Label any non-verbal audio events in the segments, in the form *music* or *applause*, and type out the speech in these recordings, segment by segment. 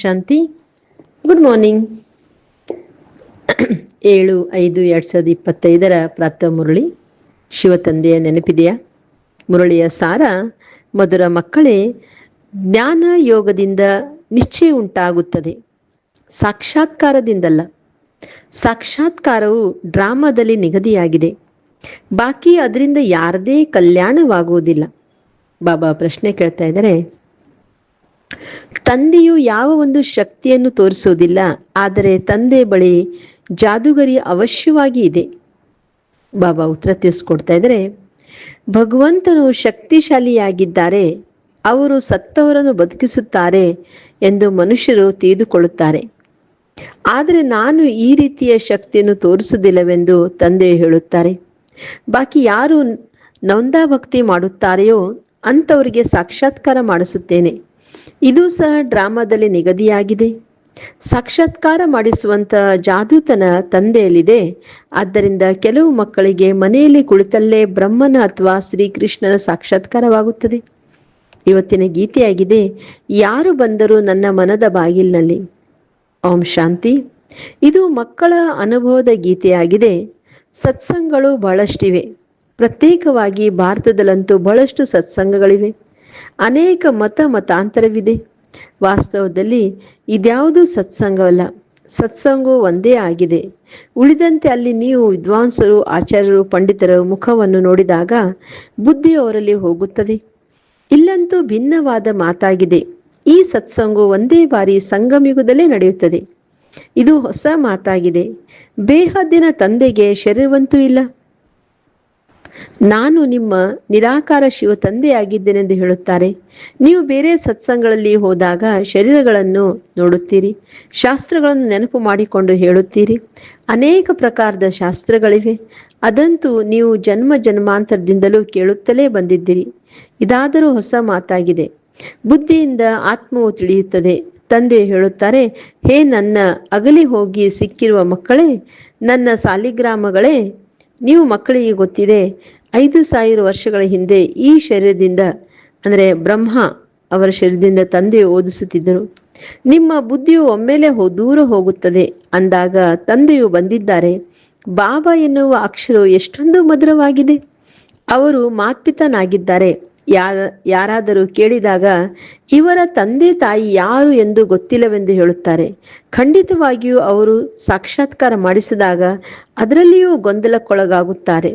ಶಾಂತಿ. Good morning *clears throat* ಏಳು, ಐದು, ಎರಡ್ ಸಾವಿರದ ಇಪ್ಪತ್ತೈದರ ಪ್ರಾತಃ ಮುರಳಿ. ಶಿವತಂದೆಯ ನೆನಪಿದೆಯಾ? ಮುರಳಿಯ ಸಾರ, ಮಧುರ ಮಕ್ಕಳೇ, ಜ್ಞಾನ ಯೋಗದಿಂದ ನಿಶ್ಚಯ ಉಂಟಾಗುತ್ತದೆ. ಸಾಕ್ಷಾತ್ಕಾರದಿಂದಲ್ಲ. ಸಾಕ್ಷಾತ್ಕಾರವು ಡ್ರಾಮಾದಲ್ಲಿ ನಿಗದಿಯಾಗಿದೆ. ಬಾಕಿ ಅದರಿಂದ ಯಾರದೇ ಕಲ್ಯಾಣವಾಗುವುದಿಲ್ಲ. ಬಾಬಾ ಪ್ರಶ್ನೆ ಕೇಳ್ತಾ ಇದ್ದಾರೆ ತಂದೆಯು ಯಾವ ಒಂದು ಶಕ್ತಿಯನ್ನು ತೋರಿಸುವುದಿಲ್ಲ, ಆದರೆ ತಂದೆ ಬಳಿ ಜಾದುಗರಿ ಅವಶ್ಯವಾಗಿ ಇದೆ. ಬಾಬಾ ಉತ್ತರ ತಿಳಿಸ್ಕೊಡ್ತಾ ಇದ್ರೆ ಭಗವಂತನು ಶಕ್ತಿಶಾಲಿಯಾಗಿದ್ದಾರೆ, ಅವರು ಸತ್ತವರನ್ನು ಬದುಕಿಸುತ್ತಾರೆ ಎಂದು ಮನುಷ್ಯರು ತಿಳಿದುಕೊಳ್ಳುತ್ತಾರೆ. ಆದರೆ ನಾನು ಈ ರೀತಿಯ ಶಕ್ತಿಯನ್ನು ತೋರಿಸುವುದಿಲ್ಲವೆಂದು ತಂದೆ ಹೇಳುತ್ತಾರೆ. ಬಾಕಿ ಯಾರು ನೊಂದಾಭಕ್ತಿ ಮಾಡುತ್ತಾರೆಯೋ ಅಂಥವರಿಗೆ ಸಾಕ್ಷಾತ್ಕಾರ ಮಾಡಿಸುತ್ತೇನೆ. ಇದು ಸಹ ಡ್ರಾಮಾದಲ್ಲಿ ನಿಗದಿಯಾಗಿದೆ. ಸಾಕ್ಷಾತ್ಕಾರ ಮಾಡಿಸುವಂತ ಜಾದೂತನ ತಂದೆಯಲ್ಲಿದೆ. ಆದ್ದರಿಂದ ಕೆಲವು ಮಕ್ಕಳಿಗೆ ಮನೆಯಲ್ಲಿ ಕುಳಿತಲ್ಲೇ ಬ್ರಹ್ಮನ ಅಥವಾ ಶ್ರೀಕೃಷ್ಣನ ಸಾಕ್ಷಾತ್ಕಾರವಾಗುತ್ತದೆ. ಇವತ್ತಿನ ಗೀತೆಯಾಗಿದೆ, ಯಾರು ಬಂದರೂ ನನ್ನ ಮನದ ಬಾಗಿಲಿನಲ್ಲಿ. ಓಂ ಶಾಂತಿ. ಇದು ಮಕ್ಕಳ ಅನುಭವದ ಗೀತೆಯಾಗಿದೆ. ಸತ್ಸಂಗಗಳು ಬಹಳಷ್ಟಿವೆ. ಪ್ರತ್ಯೇಕವಾಗಿ ಭಾರತದಲ್ಲಂತೂ ಬಹಳಷ್ಟು ಸತ್ಸಂಗಗಳಿವೆ. ಅನೇಕ ಮತ ಮತಾಂತರವಿದೆ. ವಾಸ್ತವದಲ್ಲಿ ಇದ್ಯಾವುದು ಸತ್ಸಂಗವಲ್ಲ. ಸತ್ಸಂಗವು ಒಂದೇ ಆಗಿದೆ. ಉಳಿದಂತೆ ಅಲ್ಲಿ ನೀವು ವಿದ್ವಾಂಸರು, ಆಚಾರ್ಯರು, ಪಂಡಿತರ ಮುಖವನ್ನು ನೋಡಿದಾಗ ಬುದ್ಧಿ ಅವರಲ್ಲಿ ಹೋಗುತ್ತದೆ. ಇಲ್ಲಂತೂ ಭಿನ್ನವಾದ ಮಾತಾಗಿದೆ. ಈ ಸತ್ಸಂಗವು ಒಂದೇ ಬಾರಿ ಸಂಗಮಯುಗದಲ್ಲೇ ನಡೆಯುತ್ತದೆ. ಇದು ಹೊಸ ಮಾತಾಗಿದೆ. ಬೇಹದ್ದಿನ ತಂದೆಗೆ ಶರೀರವಂತೂ ಇಲ್ಲ. ನಾನು ನಿಮ್ಮ ನಿರಾಕಾರ ಶಿವ ತಂದೆಯಾಗಿದ್ದೇನೆಂದು ಹೇಳುತ್ತಾರೆ. ನೀವು ಬೇರೆ ಸತ್ಸಂಗಗಳಲ್ಲಿ ಹೋದಾಗ ಶರೀರಗಳನ್ನು ನೋಡುತ್ತೀರಿ. ಶಾಸ್ತ್ರಗಳನ್ನು ನೆನಪು ಮಾಡಿಕೊಂಡು ಹೇಳುತ್ತೀರಿ. ಅನೇಕ ಪ್ರಕಾರದ ಶಾಸ್ತ್ರಗಳಿವೆ. ಅದಂತೂ ನೀವು ಜನ್ಮ ಜನ್ಮಾಂತರದಿಂದಲೂ ಕೇಳುತ್ತಲೇ ಬಂದಿದ್ದೀರಿ. ಇದಾದರೂ ಹೊಸ ಮಾತಾಗಿದೆ. ಬುದ್ಧಿಯಿಂದ ಆತ್ಮವು ತಿಳಿಯುತ್ತದೆ. ತಂದೆ ಹೇಳುತ್ತಾರೆ, ಹೇ ನನ್ನ ಅಗಲಿ ಹೋಗಿ ಸಿಕ್ಕಿರುವ ಮಕ್ಕಳೇ, ನನ್ನ ಸಾಲಿಗ್ರಾಮಗಳೇ ನೀವು ಮಕ್ಕಳಿಗೆ ಗೊತ್ತಿದೆ, ಐದು ಸಾವಿರ ವರ್ಷಗಳ ಹಿಂದೆ ಈ ಶರೀರದಿಂದ, ಅಂದರೆ ಬ್ರಹ್ಮ ಅವರ ಶರೀರದಿಂದ ತಂದೆ ಓದಿಸುತ್ತಿದ್ದರು. ನಿಮ್ಮ ಬುದ್ಧಿಯು ಒಮ್ಮೆಲೆ ದೂರ ಹೋಗುತ್ತದೆ ಅಂದಾಗ ತಂದೆಯು ಬಂದಿದ್ದಾರೆ. ಬಾಬಾ ಎನ್ನುವ ಅಕ್ಷರವು ಎಷ್ಟೊಂದು ಮಧುರವಾಗಿದೆ. ಅವರು ಮಾತ್ಪಿತನಾಗಿದ್ದಾರೆ. ಯಾರಾದರೂ ಕೇಳಿದಾಗ, ಇವರ ತಂದೆ ತಾಯಿ ಯಾರು ಎಂದು ಗೊತ್ತಿಲ್ಲವೆಂದು ಹೇಳುತ್ತಾರೆ. ಖಂಡಿತವಾಗಿಯೂ ಅವರು ಸಾಕ್ಷಾತ್ಕಾರ ಮಾಡಿಸಿದಾಗ ಅದರಲ್ಲಿಯೂ ಗೊಂದಲಕ್ಕೊಳಗಾಗುತ್ತಾರೆ.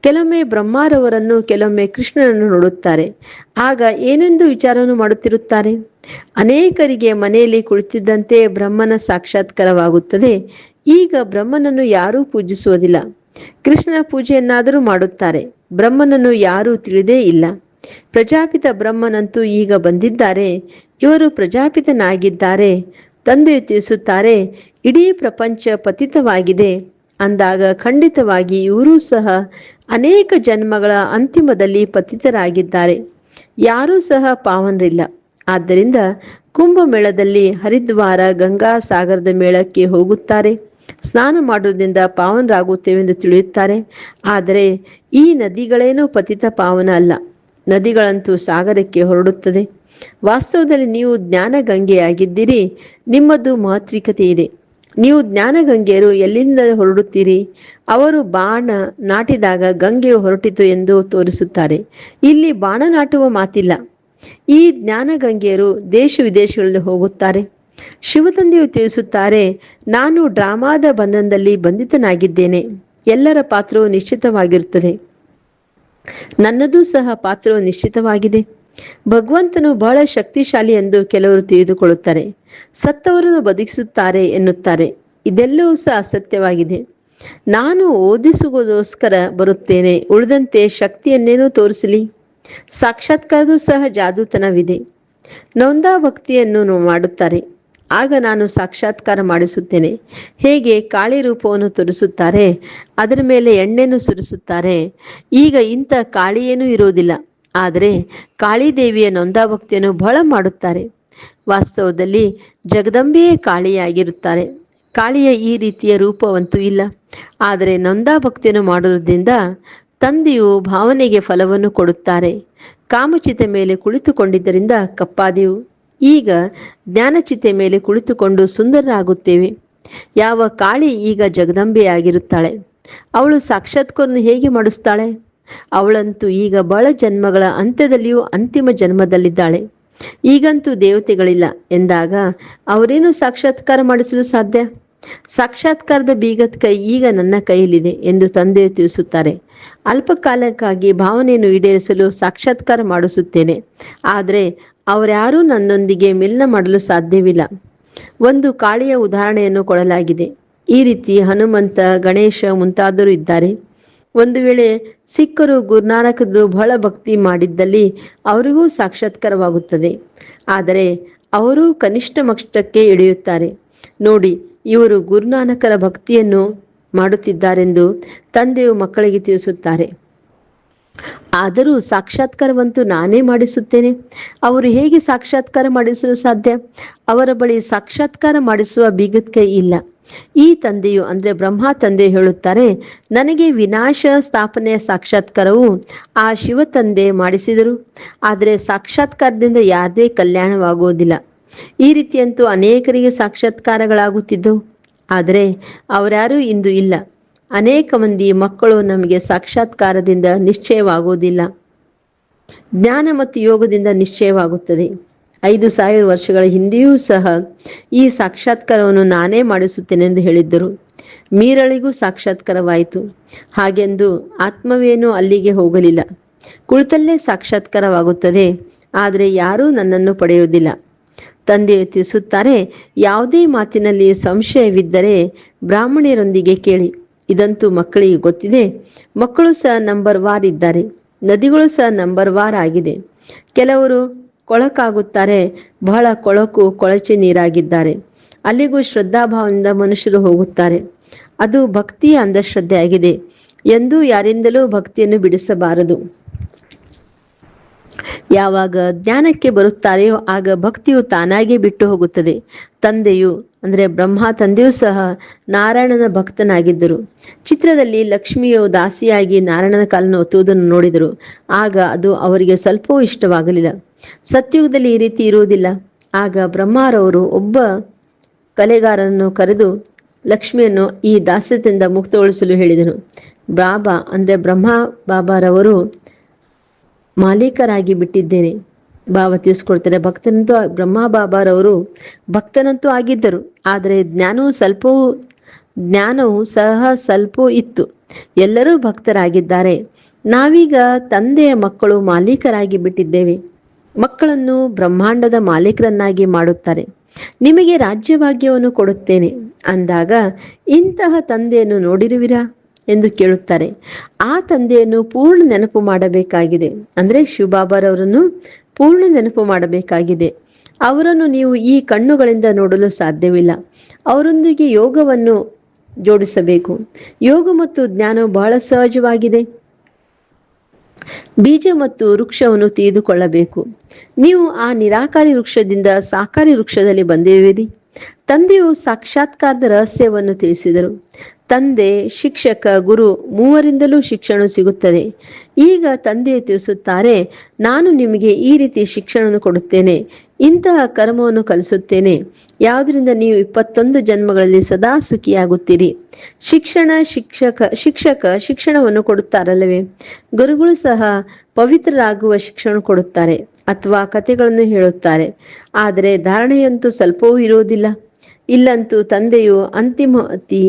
ಕೆಲವೊಮ್ಮೆ ಬ್ರಹ್ಮಾರವರನ್ನು, ಕೆಲವೊಮ್ಮೆ ಕೃಷ್ಣನನ್ನು ನೋಡುತ್ತಾರೆ. ಆಗ ಏನೆಂದು ವಿಚಾರವನ್ನು ಮಾಡುತ್ತಿರುತ್ತಾರೆ? ಅನೇಕರಿಗೆ ಮನೆಯಲ್ಲಿ ಕುಳಿತಿದ್ದಂತೆ ಬ್ರಹ್ಮನ ಸಾಕ್ಷಾತ್ಕಾರವಾಗುತ್ತದೆ. ಈಗ ಬ್ರಹ್ಮನನ್ನು ಯಾರೂ ಪೂಜಿಸುವುದಿಲ್ಲ. ಕೃಷ್ಣನ ಪೂಜೆಯನ್ನಾದರೂ ಮಾಡುತ್ತಾರೆ. ಬ್ರಹ್ಮನನ್ನು ಯಾರೂ ತಿಳಿದೇ ಇಲ್ಲ. ಪ್ರಜಾಪಿತ ಬ್ರಹ್ಮನಂತೂ ಈಗ ಬಂದಿದ್ದಾರೆ. ಇವರು ಪ್ರಜಾಪಿತನಾಗಿದ್ದಾರೆ. ತಂದೆ ತಿಳಿಸುತ್ತಾರೆ, ಇಡೀ ಪ್ರಪಂಚ ಪತಿತವಾಗಿದೆ. ಅಂದಾಗ ಖಂಡಿತವಾಗಿ ಇವರೂ ಸಹ ಅನೇಕ ಜನ್ಮಗಳ ಅಂತಿಮದಲ್ಲಿ ಪತಿತರಾಗಿದ್ದಾರೆ. ಯಾರೂ ಸಹ ಪಾವನರಿಲ್ಲ. ಆದ್ದರಿಂದ ಕುಂಭಮೇಳದಲ್ಲಿ ಹರಿದ್ವಾರ ಗಂಗಾ ಸಾಗರದ ಮೇಳಕ್ಕೆ ಹೋಗುತ್ತಾರೆ. ಸ್ನಾನ ಮಾಡುವುದರಿಂದ ಪಾವನರಾಗುತ್ತೇವೆಂದು ತಿಳಿಯುತ್ತಾರೆ. ಆದರೆ ಈ ನದಿಗಳೇನೂ ಪತಿತ ಪಾವನ ಅಲ್ಲ. ನದಿಗಳಂತೂ ಸಾಗರಕ್ಕೆ ಹೊರಡುತ್ತದೆ. ವಾಸ್ತವದಲ್ಲಿ ನೀವು ಜ್ಞಾನಗಂಗೆಯಾಗಿದ್ದೀರಿ. ನಿಮ್ಮದು ಮಹತ್ವಿಕತೆ ಇದೆ ನೀವು ಜ್ಞಾನಗಂಗೆಯರು ಎಲ್ಲಿಂದ ಹೊರಡುತ್ತೀರಿ? ಅವರು ಬಾಣ ನಾಟಿದಾಗ ಗಂಗೆಯು ಹೊರಟಿತು ಎಂದು ತೋರಿಸುತ್ತಾರೆ. ಇಲ್ಲಿ ಬಾಣ ನಾಟುವ ಮಾತಿಲ್ಲ. ಈ ಜ್ಞಾನಗಂಗೆಯರು ದೇಶ ವಿದೇಶಗಳಲ್ಲಿ ಹೋಗುತ್ತಾರೆ. ಶಿವತಂದೆಯು ತಿಳಿಸುತ್ತಾರೆ, ನಾನು ಡ್ರಾಮಾದ ಬಂಧನದಲ್ಲಿ ಬಂಧಿತನಾಗಿದ್ದೇನೆ. ಎಲ್ಲರ ಪಾತ್ರವು ನಿಶ್ಚಿತವಾಗಿರುತ್ತದೆ. ನನ್ನದೂ ಸಹ ಪಾತ್ರವು ನಿಶ್ಚಿತವಾಗಿದೆ. ಭಗವಂತನು ಬಹಳ ಶಕ್ತಿಶಾಲಿ ಎಂದು ಕೆಲವರು ತಿಳಿದುಕೊಳ್ಳುತ್ತಾರೆ. ಸತ್ತವರನ್ನು ಬದುಕಿಸುತ್ತಾರೆ ಎನ್ನುತ್ತಾರೆ. ಇದೆಲ್ಲವೂ ಸಹ ಅಸತ್ಯವಾಗಿದೆ. ನಾನು ಓದಿಸುವುದೋಸ್ಕರ ಬರುತ್ತೇನೆ. ಉಳಿದಂತೆ ಶಕ್ತಿಯನ್ನೇನು ತೋರಿಸಲಿ. ಸಾಕ್ಷಾತ್ಕಾರದೂ ಸಹ ಜಾದೂತನವಿದೆ. ನೊಂದಾ ಭಕ್ತಿಯನ್ನು ಮಾಡುತ್ತಾರೆ. ಆಗ ನಾನು ಸಾಕ್ಷಾತ್ಕಾರ ಮಾಡಿಸುತ್ತೇನೆ. ಹೇಗೆ ಕಾಳಿ ರೂಪವನ್ನು ತುರಿಸುತ್ತಾರೆ? ಅದರ ಮೇಲೆ ಎಣ್ಣೆಯನ್ನು ಸುರಿಸುತ್ತಾರೆ. ಈಗ ಇಂಥ ಕಾಳಿಯೇನೂ ಇರುವುದಿಲ್ಲ. ಆದರೆ ಕಾಳಿದೇವಿಯ ನೊಂದಾಭಕ್ತಿಯನ್ನು ಬಹಳ ಮಾಡುತ್ತಾರೆ. ವಾಸ್ತವದಲ್ಲಿ ಜಗದಂಬೆಯೇ ಕಾಳಿಯಾಗಿರುತ್ತಾರೆ. ಕಾಳಿಯ ಈ ರೀತಿಯ ರೂಪವಂತೂ ಇಲ್ಲ. ಆದರೆ ನೊಂದಾಭಕ್ತಿಯನ್ನು ಮಾಡುವುದರಿಂದ ತಂದೆಯು ಭಾವನೆಗೆ ಫಲವನ್ನು ಕೊಡುತ್ತಾರೆ. ಕಾಮಚಿತ ಮೇಲೆ ಕುಳಿತುಕೊಂಡಿದ್ದರಿಂದ ಕಪ್ಪಾದೆವು. ಈಗ ಜ್ಞಾನಚಿತೆ ಮೇಲೆ ಕುಳಿತುಕೊಂಡು ಸುಂದರರಾಗುತ್ತೇವೆ. ಯಾವ ಕಾಳಿ ಈಗ ಜಗದಂಬೆಯಾಗಿರುತ್ತಾಳೆ? ಅವಳು ಸಾಕ್ಷಾತ್ಕಾರವನ್ನು ಹೇಗೆ ಮಾಡಿಸ್ತಾಳೆ? ಅವಳಂತೂ ಈಗ ಬಹಳ ಜನ್ಮಗಳ ಅಂತ್ಯದಲ್ಲಿಯೂ ಅಂತಿಮ ಜನ್ಮದಲ್ಲಿದ್ದಾಳೆ. ಈಗಂತೂ ದೇವತೆಗಳಿಲ್ಲ ಎಂದಾಗ ಅವರೇನು ಸಾಕ್ಷಾತ್ಕಾರ ಮಾಡಿಸಲು ಸಾಧ್ಯ? ಸಾಕ್ಷಾತ್ಕಾರದ ಬೀಗದ ಕೈ ಈಗ ನನ್ನ ಕೈಯಲ್ಲಿದೆ ಎಂದು ತಂದೆಯು ತಿಳಿಸುತ್ತಾರೆ. ಅಲ್ಪಕಾಲಕ್ಕಾಗಿ ಭಾವನೆಯನ್ನು ಈಡೇರಿಸಲು ಸಾಕ್ಷಾತ್ಕಾರ ಮಾಡಿಸುತ್ತೇನೆ. ಆದರೆ ಅವರ್ಯಾರೂ ನನ್ನೊಂದಿಗೆ ಮಿಲನ ಮಾಡಲು ಸಾಧ್ಯವಿಲ್ಲ. ಒಂದು ಕಾಳಿಯ ಉದಾಹರಣೆಯನ್ನು ಕೊಡಲಾಗಿದೆ. ಈ ರೀತಿ ಹನುಮಂತ, ಗಣೇಶ ಮುಂತಾದವರು ಇದ್ದಾರೆ. ಒಂದು ವೇಳೆ ಸಿಖ್ಖರು ಗುರುನಾನಕದ್ದು ಬಹಳ ಭಕ್ತಿ ಮಾಡಿದ್ದಲ್ಲಿ ಅವರಿಗೂ ಸಾಕ್ಷಾತ್ಕಾರವಾಗುತ್ತದೆ. ಆದರೆ ಅವರು ಕನಿಷ್ಠ ಮಕ್ಷಕ್ಕೆ ಇಳಿಯುತ್ತಾರೆ. ನೋಡಿ, ಇವರು ಗುರುನಾನಕರ ಭಕ್ತಿಯನ್ನು ಮಾಡುತ್ತಿದ್ದಾರೆಂದು ತಂದೆಯು ಮಕ್ಕಳಿಗೆ ತಿಳಿಸುತ್ತಾರೆ. ಆದರೂ ಸಾಕ್ಷಾತ್ಕಾರವಂತೂ ನಾನೇ ಮಾಡಿಸುತ್ತೇನೆ. ಅವರು ಹೇಗೆ ಸಾಕ್ಷಾತ್ಕಾರ ಮಾಡಿಸಲು ಸಾಧ್ಯ? ಅವರ ಬಳಿ ಸಾಕ್ಷಾತ್ಕಾರ ಮಾಡಿಸುವ ಬೀಗತ್ಕೆ ಇಲ್ಲ. ಈ ತಂದೆಯು ಅಂದ್ರೆ ಬ್ರಹ್ಮ ತಂದೆ ಹೇಳುತ್ತಾರೆ, ನನಗೆ ವಿನಾಶ ಸ್ಥಾಪನೆಯ ಸಾಕ್ಷಾತ್ಕಾರವು ಆ ಶಿವ ತಂದೆ ಮಾಡಿಸಿದರು. ಆದರೆ ಸಾಕ್ಷಾತ್ಕಾರದಿಂದ ಯಾವುದೇ ಕಲ್ಯಾಣವಾಗುವುದಿಲ್ಲ. ಈ ರೀತಿಯಂತೂ ಅನೇಕರಿಗೆ ಸಾಕ್ಷಾತ್ಕಾರಗಳಾಗುತ್ತಿದ್ದವು. ಆದರೆ ಅವರ್ಯಾರೂ ಇಂದು ಇಲ್ಲ. ಅನೇಕ ಮಂದಿ ಮಕ್ಕಳು ನಮಗೆ ಸಾಕ್ಷಾತ್ಕಾರದಿಂದ ನಿಶ್ಚಯವಾಗುವುದಿಲ್ಲ. ಜ್ಞಾನ ಮತ್ತು ಯೋಗದಿಂದ ನಿಶ್ಚಯವಾಗುತ್ತದೆ. ಐದು ಸಾವಿರ ವರ್ಷಗಳ ಹಿಂದೆಯೂ ಸಹ ಈ ಸಾಕ್ಷಾತ್ಕಾರವನ್ನು ನಾನೇ ಮಾಡಿಸುತ್ತೇನೆ ಎಂದು ಹೇಳಿದ್ದರು. ಮೀರಳಿಗೂ ಸಾಕ್ಷಾತ್ಕಾರವಾಯಿತು. ಹಾಗೆಂದು ಆತ್ಮವೇನೂ ಅಲ್ಲಿಗೆ ಹೋಗಲಿಲ್ಲ. ಕುಳಿತಲ್ಲೇ ಸಾಕ್ಷಾತ್ಕಾರವಾಗುತ್ತದೆ, ಆದರೆ ಯಾರೂ ನನ್ನನ್ನು ಪಡೆಯುವುದಿಲ್ಲ. ತಂದೆ ತಿಳಿಸುತ್ತಾರೆ, ಯಾವುದೇ ಮಾತಿನಲ್ಲಿ ಸಂಶಯವಿದ್ದರೆ ಬ್ರಾಹ್ಮಣಿಯರೊಂದಿಗೆ ಕೇಳಿ. ಇದಂತೂ ಮಕ್ಕಳಿಗೆ ಗೊತ್ತಿದೆ. ಮಕ್ಕಳು ಸಹ ನಂಬರ್ ವಾರ್ ಇದ್ದಾರೆ. ನದಿಗಳು ಸಹ ನಂಬರ್ ವಾರ್ ಆಗಿದೆ. ಕೆಲವರು ಕೊಳಕಾಗುತ್ತಾರೆ. ಬಹಳ ಕೊಳಕು, ಕೊಳಚೆ ನೀರಾಗಿದ್ದಾರೆ. ಅಲ್ಲಿಗೂ ಶ್ರದ್ಧಾಭಾವದಿಂದ ಮನುಷ್ಯರು ಹೋಗುತ್ತಾರೆ. ಅದು ಭಕ್ತಿಯ ಅಂಧಶ್ರದ್ಧೆ ಆಗಿದೆ ಎಂದೂ ಯಾರಿಂದಲೂ ಭಕ್ತಿಯನ್ನು ಬಿಡಿಸಬಾರದು. ಯಾವಾಗ ಜ್ಞಾನಕ್ಕೆ ಬರುತ್ತಾರೆಯೋ ಆಗ ಭಕ್ತಿಯು ತಾನಾಗೆ ಬಿಟ್ಟು ಹೋಗುತ್ತದೆ. ತಂದೆಯು, ಅಂದ್ರೆ ಬ್ರಹ್ಮ ತಂದೆಯೂ ಸಹ ನಾರಾಯಣನ ಭಕ್ತನಾಗಿದ್ದರು. ಚಿತ್ರದಲ್ಲಿ ಲಕ್ಷ್ಮಿಯು ದಾಸಿಯಾಗಿ ನಾರಾಯಣನ ಕಾಲನ್ನು ಒತ್ತುವುದನ್ನು ನೋಡಿದರು. ಆಗ ಅದು ಅವರಿಗೆ ಸ್ವಲ್ಪವೂ ಇಷ್ಟವಾಗಲಿಲ್ಲ. ಸತ್ಯುಗದಲ್ಲಿ ಈ ರೀತಿ ಇರುವುದಿಲ್ಲ. ಆಗ ಬ್ರಹ್ಮಾರವರು ಒಬ್ಬ ಕಲೆಗಾರನನ್ನು ಕರೆದು ಲಕ್ಷ್ಮಿಯನ್ನು ಈ ದಾಸ್ಯದಿಂದ ಮುಕ್ತಗೊಳಿಸಲು ಹೇಳಿದನು. ಬಾಬಾ ಅಂದ್ರೆ ಬ್ರಹ್ಮ ಬಾಬಾರವರು ಮಾಲೀಕರಾಗಿ ಬಿಟ್ಟಿದ್ದೇನೆ. ಭಾವ ತಿಳಿಸ್ಕೊಡ್ತಾರೆ ಭಕ್ತನಂತೂ ಬ್ರಹ್ಮ ಬಾಬಾರವರು ಭಕ್ತನಂತೂ ಆಗಿದ್ದರು. ಆದರೆ ಜ್ಞಾನವು ಸ್ವಲ್ಪವೂ, ಜ್ಞಾನವು ಸಹ ಸ್ವಲ್ಪ ಇತ್ತು. ಎಲ್ಲರೂ ಭಕ್ತರಾಗಿದ್ದಾರೆ. ನಾವೀಗ ತಂದೆಯ ಮಕ್ಕಳು ಮಾಲೀಕರಾಗಿ ಬಿಟ್ಟಿದ್ದೇವೆ. ಮಕ್ಕಳನ್ನು ಬ್ರಹ್ಮಾಂಡದ ಮಾಲೀಕರನ್ನಾಗಿ ಮಾಡುತ್ತಾರೆ. ನಿಮಗೆ ರಾಜ್ಯಭಾಗ್ಯವನ್ನು ಕೊಡುತ್ತೇನೆ. ಅಂದಾಗ, ಇಂತಹ ತಂದೆಯನ್ನು ನೋಡಿರುವಿರಾ? ಎಂದು ಕೇಳುತ್ತಾರೆ. ಆ ತಂದೆಯನ್ನು ಪೂರ್ಣ ನೆನಪು ಮಾಡಬೇಕಾಗಿದೆ. ಅಂದ್ರೆ ಶಿವಬಾಬಾರವರನ್ನು ಪೂರ್ಣ ನೆನಪು ಮಾಡಬೇಕಾಗಿದೆ. ಅವರನ್ನು ನೀವು ಈ ಕಣ್ಣುಗಳಿಂದ ನೋಡಲು ಸಾಧ್ಯವಿಲ್ಲ. ಅವರೊಂದಿಗೆ ಯೋಗವನ್ನು ಜೋಡಿಸಬೇಕು. ಯೋಗ ಮತ್ತು ಜ್ಞಾನವು ಬಹಳ ಸಹಜವಾಗಿದೆ. ಬೀಜ ಮತ್ತು ವೃಕ್ಷವನ್ನು ತಿಳಿದುಕೊಳ್ಳಬೇಕು ನೀವು ಆ ನಿರಾಕಾರಿ ವೃಕ್ಷದಿಂದ ಸಾಕಾರಿ ವೃಕ್ಷದಲ್ಲಿ ಬಂದಿರುವಿರಿ. ತಂದೆಯು ಸಾಕ್ಷಾತ್ಕಾರದ ರಹಸ್ಯವನ್ನು ತಿಳಿಸಿದರು. ತಂದೆ, ಶಿಕ್ಷಕ, ಗುರು ಮೂವರಿಂದಲೂ ಶಿಕ್ಷಣ ಸಿಗುತ್ತದೆ. ಈಗ ತಂದೆ ತಿಳಿಸುತ್ತಾರೆ, ನಾನು ನಿಮಗೆ ಈ ರೀತಿ ಶಿಕ್ಷಣವನ್ನು ಕೊಡುತ್ತೇನೆ, ಇಂತಹ ಕರ್ಮವನ್ನು ಕಲಿಸುತ್ತೇನೆ. ಯಾವುದರಿಂದ ನೀವು ಇಪ್ಪತ್ತೊಂದು ಜನ್ಮಗಳಲ್ಲಿ ಸದಾ ಸುಖಿಯಾಗುತ್ತೀರಿ? ಶಿಕ್ಷಣ ಶಿಕ್ಷಕ ಶಿಕ್ಷಕ ಶಿಕ್ಷಣವನ್ನು ಕೊಡುತ್ತಾರಲ್ಲವೇ? ಗುರುಗಳು ಸಹ ಪವಿತ್ರರಾಗುವ ಶಿಕ್ಷಣ ಕೊಡುತ್ತಾರೆ ಅಥವಾ ಕಥೆಗಳನ್ನು ಹೇಳುತ್ತಾರೆ. ಆದರೆ ಧಾರಣೆಯಂತೂ ಸ್ವಲ್ಪವೂ ಇರುವುದಿಲ್ಲ. ಇಲ್ಲಂತೂ ತಂದೆಯು ಅಂತಿಮ ಅತಿ,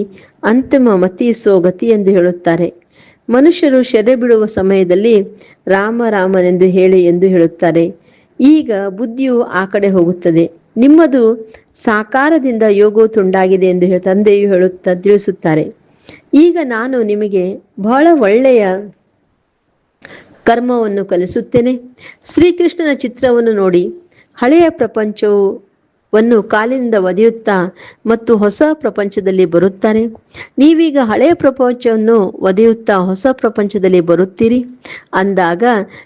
ಅಂತಿಮ ಮತಿಸೋ ಗತಿ ಎಂದು ಹೇಳುತ್ತಾರೆ. ಮನುಷ್ಯರು ಶೆರೆ ಬಿಡುವ ಸಮಯದಲ್ಲಿ ರಾಮ ರಾಮನೆಂದು ಹೇಳಿ ಎಂದು ಹೇಳುತ್ತಾರೆ. ಈಗ ಬುದ್ಧಿಯು ಆ ಕಡೆ ಹೋಗುತ್ತದೆ. ನಿಮ್ಮದು ಸಾಕಾರದಿಂದ ಯೋಗವು ತುಂಡಾಗಿದೆ ಎಂದು ತಂದೆಯು ಹೇಳುತ್ತಾ ತಿಳಿಸುತ್ತಾರೆ. ಈಗ ನಾನು ನಿಮಗೆ ಬಹಳ ಒಳ್ಳೆಯ ಕರ್ಮವನ್ನು ಕಲಿಸುತ್ತೇನೆ. ಶ್ರೀಕೃಷ್ಣನ ಚಿತ್ರವನ್ನು ನೋಡಿ. ಹಳೆಯ ಪ್ರಪಂಚವು ವನ್ನು ಕಾಲಿನಿಂದ ಒದೆಯುತ್ತಾ ಮತ್ತು ಹೊಸ ಪ್ರಪಂಚದಲ್ಲಿ ಬರುತ್ತಾರೆ. ನೀವೀಗ ಹಳೆಯ ಪ್ರಪಂಚವನ್ನು ಒದೆಯುತ್ತಾ ಹೊಸ ಪ್ರಪಂಚದಲ್ಲಿ ಬರುತ್ತೀರಿ. ಅಂದಾಗ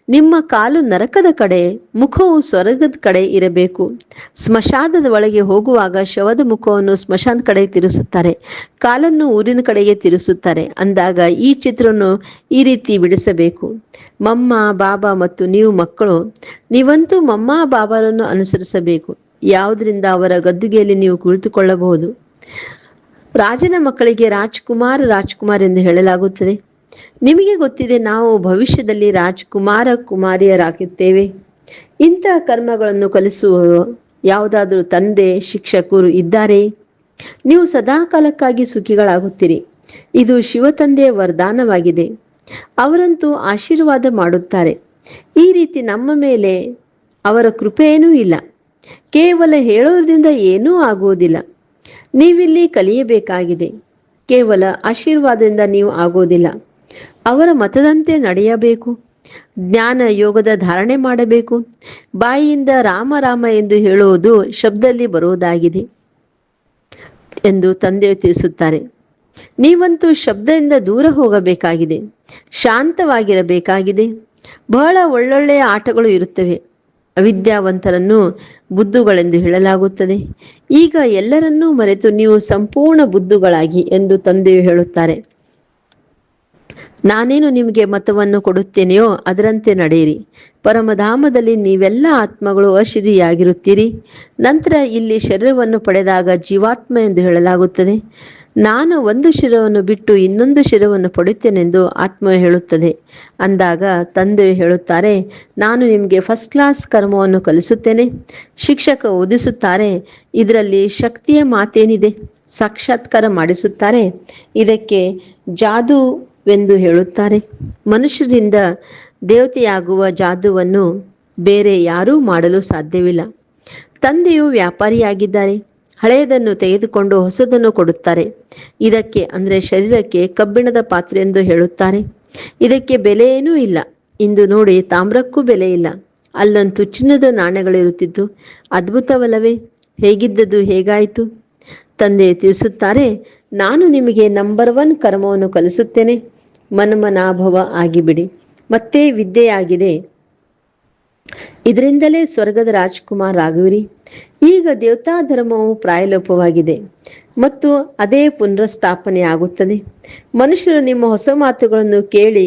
ನಿಮ್ಮ ಕಾಲು ನರಕದ ಕಡೆ, ಮುಖವು ಸ್ವರ್ಗದ ಕಡೆ ಇರಬೇಕು. ಸ್ಮಶಾನದ ಒಳಗೆ ಹೋಗುವಾಗ ಶವದ ಮುಖವನ್ನು ಸ್ಮಶಾನದ ಕಡೆ ತಿರುಸುತ್ತಾರೆ. ಕಾಲನ್ನು ಊರಿನ ಕಡೆಗೆ ತಿರುಸುತ್ತಾರೆ. ಅಂದಾಗ ಈ ಚಿತ್ರವನ್ನು ಈ ರೀತಿ ಬಿಡಿಸಬೇಕು. ಮಮ್ಮ, ಬಾಬಾ ಮತ್ತು ನೀವು ಮಕ್ಕಳು, ನೀವಂತೂ ಮಮ್ಮ, ಬಾಬಾರನ್ನು ಅನುಸರಿಸಬೇಕು. ಯಾವುದರಿಂದ ಅವರ ಗದ್ದುಗೆಯಲ್ಲಿ ನೀವು ಕುಳಿತುಕೊಳ್ಳಬಹುದು? ರಾಜನ ಮಕ್ಕಳಿಗೆ ರಾಜ್ಕುಮಾರ್ ರಾಜ್ಕುಮಾರ್ ಎಂದು ಹೇಳಲಾಗುತ್ತದೆ. ನಿಮಗೆ ಗೊತ್ತಿದೆ, ನಾವು ಭವಿಷ್ಯದಲ್ಲಿ ರಾಜ್ಕುಮಾರ ಕುಮಾರಿಯರಾಗುತ್ತೇವೆ ಇಂತಹ ಕರ್ಮಗಳನ್ನು ಕಲಿಸುವ ಯಾವುದಾದರೂ ತಂದೆ, ಶಿಕ್ಷಕರು ಇದ್ದಾರೆ? ನೀವು ಸದಾಕಾಲಕ್ಕಾಗಿ ಸುಖಿಗಳಾಗುತ್ತೀರಿ. ಇದು ಶಿವತಂದೆಯ ವರದಾನವಾಗಿದೆ. ಅವರಂತೂ ಆಶೀರ್ವಾದ ಮಾಡುತ್ತಾರೆ. ಈ ರೀತಿ ನಮ್ಮ ಮೇಲೆ ಅವರ ಕೃಪೆಯೇನೂ ಇಲ್ಲ. ಕೇವಲ ಹೇಳೋದ್ರಿಂದ ಏನೂ ಆಗುವುದಿಲ್ಲ ನೀವಿಲ್ಲಿ ಕಲಿಯಬೇಕಾಗಿದೆ. ಕೇವಲ ಆಶೀರ್ವಾದದಿಂದ ನೀವು ಆಗೋದಿಲ್ಲ. ಅವರ ಮತದಂತೆ ನಡೆಯಬೇಕು. ಜ್ಞಾನ ಯೋಗದ ಧಾರಣೆ ಮಾಡಬೇಕು. ಬಾಯಿಯಿಂದ ರಾಮ ರಾಮ ಎಂದು ಹೇಳುವುದು ಶಬ್ದದಲ್ಲಿ ಬರುವುದಾಗಿದೆ ಎಂದು ತಂದೆ ತಿಳಿಸುತ್ತಾರೆ. ನೀವಂತೂ ಶಬ್ದದಿಂದ ದೂರ ಹೋಗಬೇಕಾಗಿದೆ. ಶಾಂತವಾಗಿರಬೇಕಾಗಿದೆ. ಬಹಳ ಒಳ್ಳೊಳ್ಳೆಯ ಆಟಗಳು ಇರುತ್ತವೆ. ಅವಿದ್ಯಾವಂತರನ್ನು ಬುದ್ಧುಗಳೆಂದು ಹೇಳಲಾಗುತ್ತದೆ. ಈಗ ಎಲ್ಲರನ್ನೂ ಮರೆತು ನೀವು ಸಂಪೂರ್ಣ ಬುದ್ಧುಗಳಾಗಿ ಎಂದು ತಂದೆಯು ಹೇಳುತ್ತಾರೆ. ನಾನೇನು ನಿಮಗೆ ಮತವನ್ನು ಕೊಡುತ್ತೇನೆಯೋ ಅದರಂತೆ ನಡೆಯಿರಿ. ಪರಮಧಾಮದಲ್ಲಿ ನೀವೆಲ್ಲ ಆತ್ಮಗಳು ಅಶಿರಿಯಾಗಿರುತ್ತೀರಿ ನಂತರ ಇಲ್ಲಿ ಶರೀರವನ್ನು ಪಡೆದಾಗ ಜೀವಾತ್ಮ ಎಂದು ಹೇಳಲಾಗುತ್ತದೆ. ನಾನು ಒಂದು ಶಿರವನ್ನು ಬಿಟ್ಟು ಇನ್ನೊಂದು ಶಿರವನ್ನು ಪಡೆಯುತ್ತೇನೆಂದು ಆತ್ಮ ಹೇಳುತ್ತದೆ. ಅಂದಾಗ ತಂದೆ ಹೇಳುತ್ತಾರೆ, ನಾನು ನಿಮಗೆ ಫಸ್ಟ್ ಕ್ಲಾಸ್ ಕರ್ಮವನ್ನು ಕಲಿಸುತ್ತೇನೆ. ಶಿಕ್ಷಕ ಓದಿಸುತ್ತಾರೆ, ಇದರಲ್ಲಿ ಶಕ್ತಿಯ ಮಾತೇನಿದೆ. ಸಾಕ್ಷಾತ್ಕಾರ ಮಾಡಿಸುತ್ತಾರೆ, ಇದಕ್ಕೆ ಜಾದುವೆಂದು ಹೇಳುತ್ತಾರೆ. ಮನುಷ್ಯರಿಂದ ದೇವತೆಯಾಗುವ ಜಾದುವನ್ನು ಬೇರೆ ಯಾರೂ ಮಾಡಲು ಸಾಧ್ಯವಿಲ್ಲ. ತಂದೆಯು ವ್ಯಾಪಾರಿಯಾಗಿದ್ದಾರೆ. ಹಳೆಯದನ್ನು ತೆಗೆದುಕೊಂಡು ಹೊಸದನ್ನು ಕೊಡುತ್ತಾರೆ. ಇದಕ್ಕೆ ಅಂದರೆ ಶರೀರಕ್ಕೆ ಕಬ್ಬಿಣದ ಪಾತ್ರೆ ಎಂದು ಹೇಳುತ್ತಾರೆ. ಇದಕ್ಕೆ ಬೆಲೆಯೇನೂ ಇಲ್ಲ. ಇಂದು ನೋಡಿ ತಾಮ್ರಕ್ಕೂ ಬೆಲೆ ಇಲ್ಲ. ಅಲ್ಲಂತೂ ಚಿನ್ನದ ನಾಣ್ಯಗಳಿರುತ್ತಿದ್ದು ಅದ್ಭುತವಲ್ಲವೇ? ಹೇಗಿದ್ದದ್ದು ಹೇಗಾಯಿತು? ತಂದೆ ತಿಳಿಸುತ್ತಾರೆ, ನಾನು ನಿಮಗೆ ನಂಬರ್ ಒನ್ ಕರ್ಮವನ್ನು ಕಲಿಸುತ್ತೇನೆ. ಮನಮನಾಭವ ಆಗಿಬಿಡಿ. ಮತ್ತೆ ವಿದ್ಯೆಯಾಗಿದೆ. ಇದರಿಂದಲೇ ಸ್ವರ್ಗದ ರಾಜ್ಕುಮಾರ್ ಆಗುವಿರಿ ಈಗ ದೇವತಾ ಧರ್ಮವು ಪ್ರಾಯಲೋಪವಾಗಿದೆ ಮತ್ತು ಅದೇ ಪುನರ್ಸ್ಥಾಪನೆ ಆಗುತ್ತದೆ. ಮನುಷ್ಯರು ನಿಮ್ಮ ಹೊಸ ಮಾತುಗಳನ್ನು ಕೇಳಿ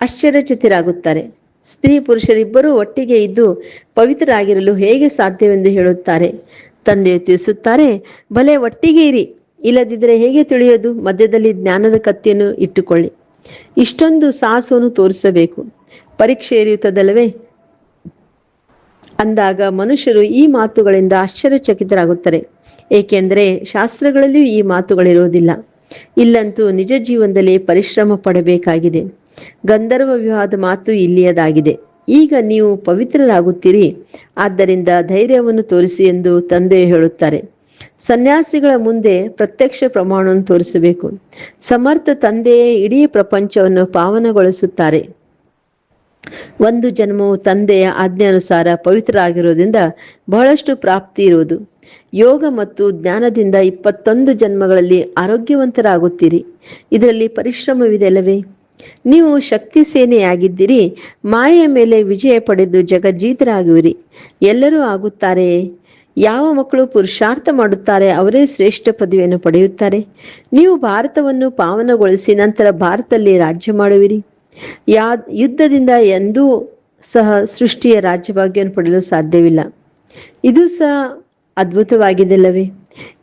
ಆಶ್ಚರ್ಯಚಿತರಾಗುತ್ತಾರೆ ಸ್ತ್ರೀ ಪುರುಷರಿಬ್ಬರೂ ಒಟ್ಟಿಗೆ ಇದ್ದು ಪವಿತ್ರರಾಗಿರಲು ಹೇಗೆ ಸಾಧ್ಯವೆಂದು ಹೇಳುತ್ತಾರೆ. ತಂದೆಯು ತಿಳಿಸುತ್ತಾರೆ, ಭಲೆ ಒಟ್ಟಿಗೆ ಇರಿ, ಇಲ್ಲದಿದ್ದರೆ ಹೇಗೆ ತಿಳಿಯೋದು? ಮಧ್ಯದಲ್ಲಿ ಜ್ಞಾನದ ಕತ್ತಿಯನ್ನು ಇಟ್ಟುಕೊಳ್ಳಿ. ಇಷ್ಟೊಂದು ಸಾಹಸವನ್ನು ತೋರಿಸಬೇಕು. ಪರೀಕ್ಷೆ ಇರುತ್ತದಲ್ಲವೇ ಅಂದಾಗ ಮನುಷ್ಯರು ಈ ಮಾತುಗಳಿಂದ ಆಶ್ಚರ್ಯಚಕಿತರಾಗುತ್ತಾರೆ. ಏಕೆಂದರೆ ಶಾಸ್ತ್ರಗಳಲ್ಲಿಯೂ ಈ ಮಾತುಗಳಿರುವುದಿಲ್ಲ. ಇಲ್ಲಂತೂ ನಿಜ ಜೀವನದಲ್ಲಿ ಪರಿಶ್ರಮ ಪಡಬೇಕಾಗಿದೆ. ಗಂಧರ್ವ ವಿವಾಹದ ಮಾತು ಇಲ್ಲಿಯದಾಗಿದೆ. ಈಗ ನೀವು ಪವಿತ್ರರಾಗುತ್ತೀರಿ. ಆದ್ದರಿಂದ ಧೈರ್ಯವನ್ನು ತೋರಿಸಿ ಎಂದು ತಂದೆ ಹೇಳುತ್ತಾರೆ. ಸನ್ಯಾಸಿಗಳ ಮುಂದೆ ಪ್ರತ್ಯಕ್ಷ ಪ್ರಮಾಣವನ್ನು ತೋರಿಸಬೇಕು. ಸಮರ್ಥ ತಂದೆಯೇ ಇಡೀ ಪ್ರಪಂಚವನ್ನು ಪಾವನಗೊಳಿಸುತ್ತಾರೆ. ಒಂದು ಜನ್ಮವು ತಂದೆಯ ಆಜ್ಞಾನುಸಾರ ಪವಿತ್ರರಾಗಿರುವುದರಿಂದ ಬಹಳಷ್ಟು ಪ್ರಾಪ್ತಿ ಇರುವುದು. ಯೋಗ ಮತ್ತು ಜ್ಞಾನದಿಂದ ಇಪ್ಪತ್ತೊಂದು ಜನ್ಮಗಳಲ್ಲಿ ಆರೋಗ್ಯವಂತರಾಗುತ್ತೀರಿ. ಇದರಲ್ಲಿ ಪರಿಶ್ರಮವಿದೆ ಅಲ್ಲವೇ ನೀವು ಶಕ್ತಿ ಸೇನೆಯಾಗಿದ್ದೀರಿ, ಮಾಯೆಯ ಮೇಲೆ ವಿಜಯ ಪಡೆದು ಜಗಜ್ಜೀತರಾಗುವಿರಿ. ಎಲ್ಲರೂ ಆಗುತ್ತಾರೆ. ಯಾವ ಮಕ್ಕಳು ಪುರುಷಾರ್ಥ ಮಾಡುತ್ತಾರೆ, ಅವರೇ ಶ್ರೇಷ್ಠ ಪದವಿಯನ್ನು ಪಡೆಯುತ್ತಾರೆ. ನೀವು ಭಾರತವನ್ನು ಪಾವನಗೊಳಿಸಿ ನಂತರ ಭಾರತದಲ್ಲಿ ರಾಜ್ಯ ಮಾಡುವಿರಿ. ಯಾ ಯುದ್ಧದಿಂದ ಎಂದೂ ಸಹ ಸೃಷ್ಟಿಯ ರಾಜ್ಯಭಾಗ್ಯವನ್ನು ಪಡೆಯಲು ಸಾಧ್ಯವಿಲ್ಲ. ಇದು ಸಹ ಅದ್ಭುತವಾಗಿದೆಲ್ಲವೇ?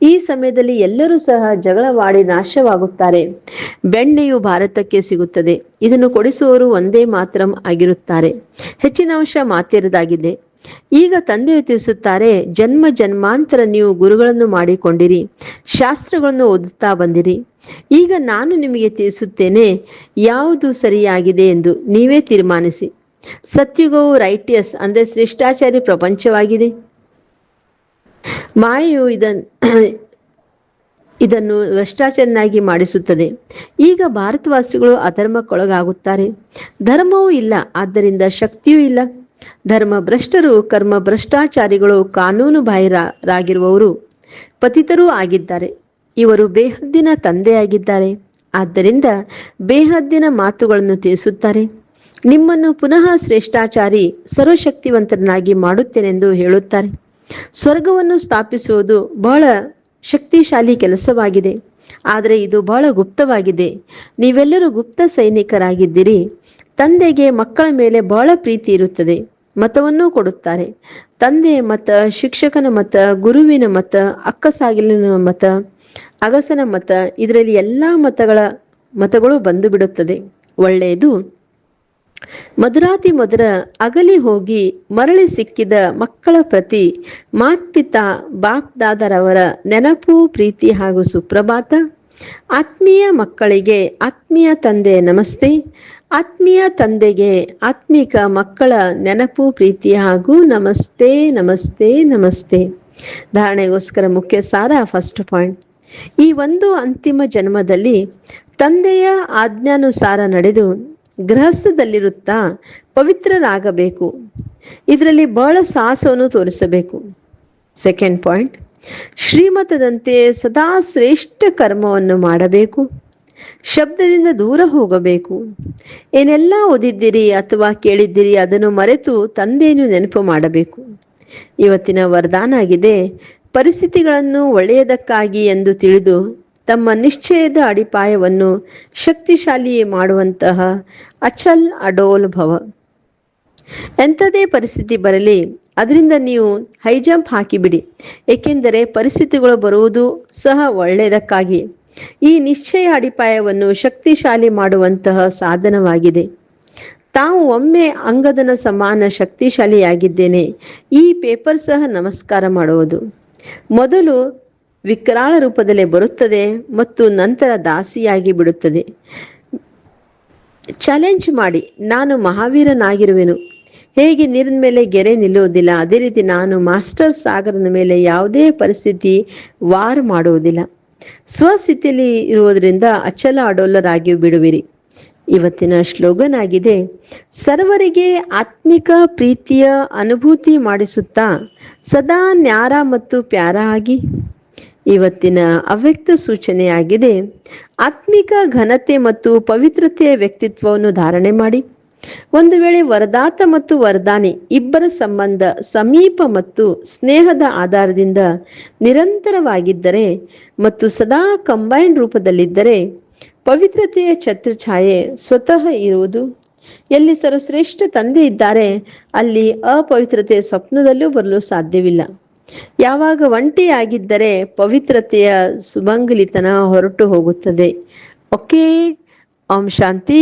ಈ ಸಮಯದಲ್ಲಿ ಎಲ್ಲರೂ ಸಹ ಜಗಳವಾಡಿ ನಾಶವಾಗುತ್ತಾರೆ. ಬೆಣ್ಣೆಯು ಭಾರತಕ್ಕೆ ಸಿಗುತ್ತದೆ. ಇದನ್ನು ಕೊಡಿಸುವವರು ಒಂದೇ ಮಾತ್ರ ಆಗಿರುತ್ತಾರೆ. ಹೆಚ್ಚಿನ ಅಂಶ ಮಾತೆರದಾಗಿದೆ ಈಗ ತಂದೆಯು ತಿಳಿಸುತ್ತಾರೆ, ಜನ್ಮ ಜನ್ಮಾಂತರ ನೀವು ಗುರುಗಳನ್ನು ಮಾಡಿಕೊಂಡಿರಿ, ಶಾಸ್ತ್ರಗಳನ್ನು ಓದುತ್ತಾ ಬಂದಿರಿ. ಈಗ ನಾನು ನಿಮಗೆ ತಿಳಿಸುತ್ತೇನೆ, ಯಾವುದು ಸರಿಯಾಗಿದೆ ಎಂದು ನೀವೇ ತೀರ್ಮಾನಿಸಿ. ಸತ್ಯುಗವು ರೈಟಿಯಸ್ ಅಂದ್ರೆ ಶ್ರೇಷ್ಠಾಚಾರಿ ಪ್ರಪಂಚವಾಗಿದೆ. ಮಾಯೆಯು ಇದನ್, ಇದನ್ನು ಭ್ರಷ್ಟಾಚಾರನಾಗಿ ಮಾಡಿಸುತ್ತದೆ. ಈಗ ಭಾರತವಾಸಿಗಳು ಅಧರ್ಮಕ್ಕೊಳಗಾಗುತ್ತಾರೆ. ಧರ್ಮವೂ ಇಲ್ಲ, ಆದ್ದರಿಂದ ಶಕ್ತಿಯೂ ಇಲ್ಲ. ಧರ್ಮ ಭ್ರಷ್ಟರು ಕರ್ಮ ಭ್ರಷ್ಟಾಚಾರಿಗಳು ಕಾನೂನು ಬಾಹಿರರಾಗಿರುವವರು ಪತಿತರೂ ಆಗಿದ್ದಾರೆ. ಇವರು ಬೇಹದ್ದಿನ ತಂದೆಯಾಗಿದ್ದಾರೆ. ಆದ್ದರಿಂದ ಬೇಹದ್ದಿನ ಮಾತುಗಳನ್ನು ತಿಳಿಸುತ್ತಾರೆ. ನಿಮ್ಮನ್ನು ಪುನಃ ಶ್ರೇಷ್ಠಾಚಾರಿ, ಸರ್ವಶಕ್ತಿವಂತರನ್ನಾಗಿ ಮಾಡುತ್ತೇನೆಂದು ಹೇಳುತ್ತಾರೆ. ಸ್ವರ್ಗವನ್ನು ಸ್ಥಾಪಿಸುವುದು ಬಹಳ ಶಕ್ತಿಶಾಲಿ ಕೆಲಸವಾಗಿದೆ. ಆದರೆ ಇದು ಬಹಳ ಗುಪ್ತವಾಗಿದೆ. ನೀವೆಲ್ಲರೂ ಗುಪ್ತ ಸೈನಿಕರಾಗಿದ್ದೀರಿ. ತಂದೆಗೆ ಮಕ್ಕಳ ಮೇಲೆ ಬಹಳ ಪ್ರೀತಿ ಇರುತ್ತದೆ. ಮತವನ್ನೂ ಕೊಡುತ್ತಾರೆ. ತಂದೆ ಮತ, ಶಿಕ್ಷಕನ ಮತ, ಗುರುವಿನ ಮತ ಅಕ್ಕಸಾಗಿಲಿನ ಮತ, ಅಗಸನ ಮತ, ಇದರಲ್ಲಿ ಎಲ್ಲಾ ಮತಗಳ ಮತಗಳು ಬಂದು ಬಿಡುತ್ತದೆ. ಒಳ್ಳೆಯದು. ಮಧುರಾತಿ ಮಧುರ ಅಗಲಿ ಹೋಗಿ ಮರಳಿ ಸಿಕ್ಕಿದ ಮಕ್ಕಳ ಪ್ರತಿ ಮಾತ್ಪಿತಾ ದಾದರವರ ನೆನಪು, ಪ್ರೀತಿ ಹಾಗೂ ಸುಪ್ರಭಾತ. ಆತ್ಮೀಯ ಮಕ್ಕಳಿಗೆ ಆತ್ಮೀಯ ತಂದೆ ನಮಸ್ತೆ. ಆತ್ಮೀಯ ತಂದೆಗೆ ಆತ್ಮಿಕ ಮಕ್ಕಳ ನೆನಪು, ಪ್ರೀತಿ ಹಾಗೂ ನಮಸ್ತೆ ನಮಸ್ತೆ ನಮಸ್ತೆ. ಧಾರಣೆಗೋಸ್ಕರ ಮುಖ್ಯ ಸಾರ ಫಸ್ಟ್ ಪಾಯಿಂಟ್ ಈ ಒಂದು ಅಂತಿಮ ಜನ್ಮದಲ್ಲಿ ತಂದೆಯ ಆಜ್ಞಾನುಸಾರ ನಡೆದು ಗೃಹಸ್ಥದಲ್ಲಿರುತ್ತಾ ಪವಿತ್ರರಾಗಬೇಕು. ಇದರಲ್ಲಿ ಬಹಳ ಸಾಹಸವನ್ನು ತೋರಿಸಬೇಕು. ಸೆಕೆಂಡ್ ಪಾಯಿಂಟ್ ಶ್ರೀಮತದಂತೆ ಸದಾ ಶ್ರೇಷ್ಠ ಕರ್ಮವನ್ನು ಮಾಡಬೇಕು. ಶಬ್ದದಿಂದ ದೂರ ಹೋಗಬೇಕು. ಏನೆಲ್ಲ ಓದಿದ್ದೀರಿ ಅಥವಾ ಕೇಳಿದ್ದೀರಿ ಅದನ್ನು ಮರೆತು ತಂದೆಯನ್ನು ನೆನಪು ಮಾಡಬೇಕು. ಇವತ್ತಿನ ವರದಾನ ಆಗಿದೆ, ಪರಿಸ್ಥಿತಿಗಳನ್ನು ಒಳ್ಳೆಯದಕ್ಕಾಗಿ ಎಂದು ತಿಳಿದು ತಮ್ಮ ನಿಶ್ಚಯದ ಅಡಿಪಾಯವನ್ನು ಶಕ್ತಿಶಾಲಿ ಮಾಡುವಂತಹ ಅಚಲ್ ಅಡೋಲ್ ಭವ. ಎಂಥದೇ ಪರಿಸ್ಥಿತಿ ಬರಲಿ, ಅದರಿಂದ ನೀವು ಹೈ ಜಂಪ್ ಹಾಕಿಬಿಡಿ, ಏಕೆಂದರೆ ಪರಿಸ್ಥಿತಿಗಳು ಬರುವುದು ಸಹ ಒಳ್ಳೆಯದಕ್ಕಾಗಿ. ಈ ನಿಶ್ಚಯ ಅಡಿಪಾಯವನ್ನು ಶಕ್ತಿಶಾಲಿ ಮಾಡುವಂತಹ ಸಾಧನವಾಗಿದೆ. ತಾವು ಒಮ್ಮೆ ಅಂಗದನ ಸಮಾನ ಶಕ್ತಿಶಾಲಿಯಾಗಿದ್ದೇನೆ. ಈ ಪೇಪರ್ ಸಹ ನಮಸ್ಕಾರ ಮಾಡುವುದು. ಮೊದಲು ವಿಕರಾಳ ರೂಪದಲ್ಲಿ ಬರುತ್ತದೆ ಮತ್ತು ನಂತರ ದಾಸಿಯಾಗಿ ಬಿಡುತ್ತದೆ. ಚಾಲೆಂಜ್ ಮಾಡಿ, ನಾನು ಮಹಾವೀರನಾಗಿರುವೆನು. ಹೇಗೆ ನೀರಿನ ಮೇಲೆ ಗೆರೆ ನಿಲ್ಲುವುದಿಲ್ಲ, ಅದೇ ರೀತಿ ನಾನು ಮಾಸ್ಟರ್ ಸಾಗರದ ಮೇಲೆ ಯಾವುದೇ ಪರಿಸ್ಥಿತಿ ವಾರ್ ಮಾಡುವುದಿಲ್ಲ. ಸ್ವಸ್ಥಿತಿಯಲ್ಲಿ ಇರುವುದರಿಂದ ಅಚಲ ಅಡೋಲರಾಗಿ ಬಿಡುವಿರಿ. ಇವತ್ತಿನ ಶ್ಲೋಗನ್ ಆಗಿದೆ ಸರ್ವರಿಗೆ ಆತ್ಮಿಕ ಪ್ರೀತಿಯ ಅನುಭೂತಿ ಮಾಡಿಸುತ್ತಾ ಸದಾ ನ್ಯಾರ ಮತ್ತು ಪ್ಯಾರ ಆಗಿ. ಇವತ್ತಿನ ಅವ್ಯಕ್ತ ಸೂಚನೆಯಾಗಿದೆ ಆತ್ಮಿಕ ಘನತೆ ಮತ್ತು ಪವಿತ್ರತೆಯ ವ್ಯಕ್ತಿತ್ವವನ್ನು ಧಾರಣೆ ಮಾಡಿ. ಒಂದು ವೇಳೆ ವರದಾತ ಮತ್ತು ವರದಾನಿ ಇಬ್ಬರ ಸಂಬಂಧ ಸಮೀಪ ಮತ್ತು ಸ್ನೇಹದ ಆಧಾರದಿಂದ ನಿರಂತರವಾಗಿದ್ದರೆ ಮತ್ತು ಸದಾ ಕಂಬೈನ್ಡ್ ರೂಪದಲ್ಲಿದ್ದರೆ ಪವಿತ್ರತೆಯ ಛತ್ರಛಾಯೆ ಸ್ವತಃ ಇರುವುದು. ಎಲ್ಲಿ ಸರ್ವಶ್ರೇಷ್ಠ ತಂದೆ ಇದ್ದಾರೆ, ಅಲ್ಲಿ ಅಪವಿತ್ರತೆಯ ಸ್ವಪ್ನದಲ್ಲೂ ಬರಲು ಸಾಧ್ಯವಿಲ್ಲ. ಯಾವಾಗ ಒಂಟಿಯಾಗಿದ್ದರೆ ಪವಿತ್ರತೆಯ ಸುಮಂಗಲಿತನ ಹೊರಟು ಹೋಗುತ್ತದೆ. ಓಕೆ, ಓಂ ಶಾಂತಿ.